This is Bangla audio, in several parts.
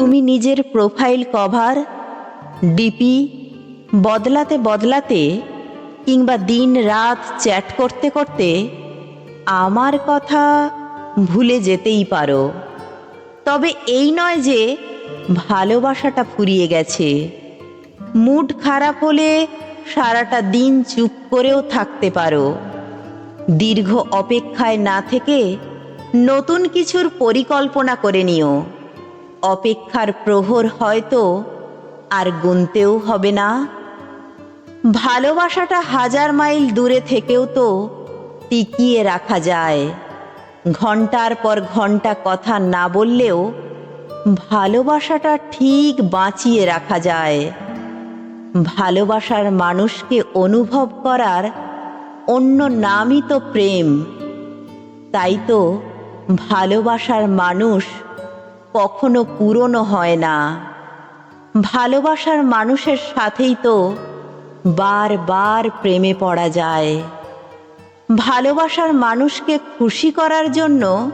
তুমি নিজের প্রোফাইল কভার ডিপি বদলাতে বদলাতে কিংবা দিন রাত চ্যাট করতে করতে আমার কথা ভুলে যেতেই পারো। তবে এই নয় যে ভালোবাসাটা ফুরিয়ে গেছে। মুড খারাপ হলে সারাটা দিন চুপ করেও থাকতে পারো। দীর্ঘ অপেক্ষায় না থেকে নতুন কিছুর পরিকল্পনা করে নিও। অপেক্ষার প্রহর হয়তো আর গুনতেও হবে না। ভালোবাসাটা হাজার মাইল দূরে থেকেও তো টিকিয়ে রাখা যায়। ঘণ্টার পর ঘণ্টা কথা না বললেও ভালোবাসাটা ঠিক বাঁচিয়ে রাখা যায়। ভালোবাসার মানুষকে অনুভব করার অন্য নামই তো প্রেম। তাই তো ভালোবাসার মানুষ কখনো পুরনো হয় না। ভালোবাসার মানুষের সাথেই তো বারবার প্রেমে পড়া যায়। ভালোবাসার মানুষকে খুশি করার জন্য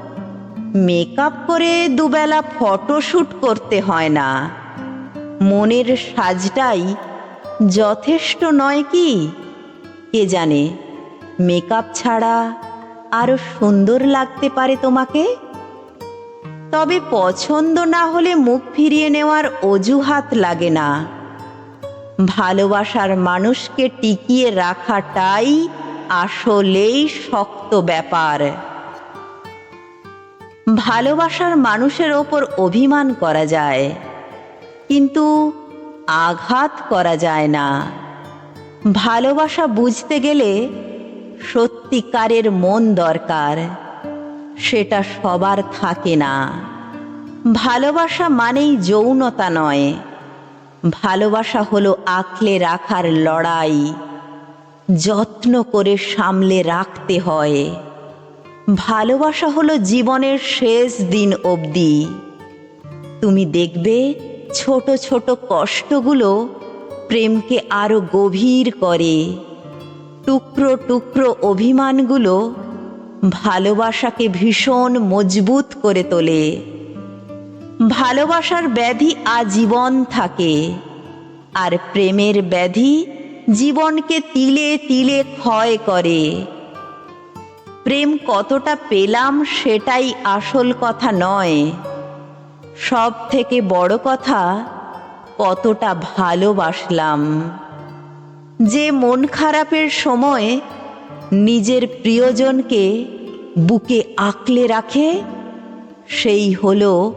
মেকআপ করে দুবেলা ফটোশ্যুট করতে হয় না। মনের সাজটাই যথেষ্ট নয় কি? কে জানে? মেকআপ ছাড়া আরও সুন্দর লাগতে পারে তোমাকে? তবে পছন্দ না হলে মুখ ফিরিয়ে নেওয়ার অজুহাত লাগে না। ভালোবাসার মানুষকে টিকিয়ে রাখাটাই আসলেই শক্ত ব্যাপার। ভালোবাসার মানুষের ওপর অভিমান করা যায়, কিন্তু আঘাত করা যায় না। ভালোবাসা বুঝতে গেলে সত্যিকারের মন দরকার। সেটা সবার থাকে না। ভালোবাসা মানেই যৌনতা নয়। ভালোবাসা হলো আঁকলে রাখার লড়াই, যত্ন করে সামলে রাখতে হয়। ভালোবাসা হলো জীবনের শেষ দিন অবধি। তুমি দেখবে ছোট ছোট কষ্টগুলো প্রেমকে আরও গভীর করে। টুকরো টুকরো অভিমানগুলো ভালোবাসাকে ভীষণ মজবুত করে তোলে। ভালোবাসার ব্যাধি আজীবন থাকে, আর প্রেমের ব্যাধি জীবনকে তিলে তিলে ক্ষয় করে। প্রেম কতটা পেলাম সেটাই আসল কথা নয় সব থেকে বড় কথা কতটা ভালোবাসলাম। যে মন খারাপের সময় নিজের প্রিয়জনকে বুকে আঁকলে রাখে সেই হল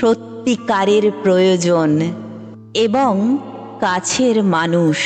সত্যিকারের প্রয়োজন এবং কাছের মানুষ।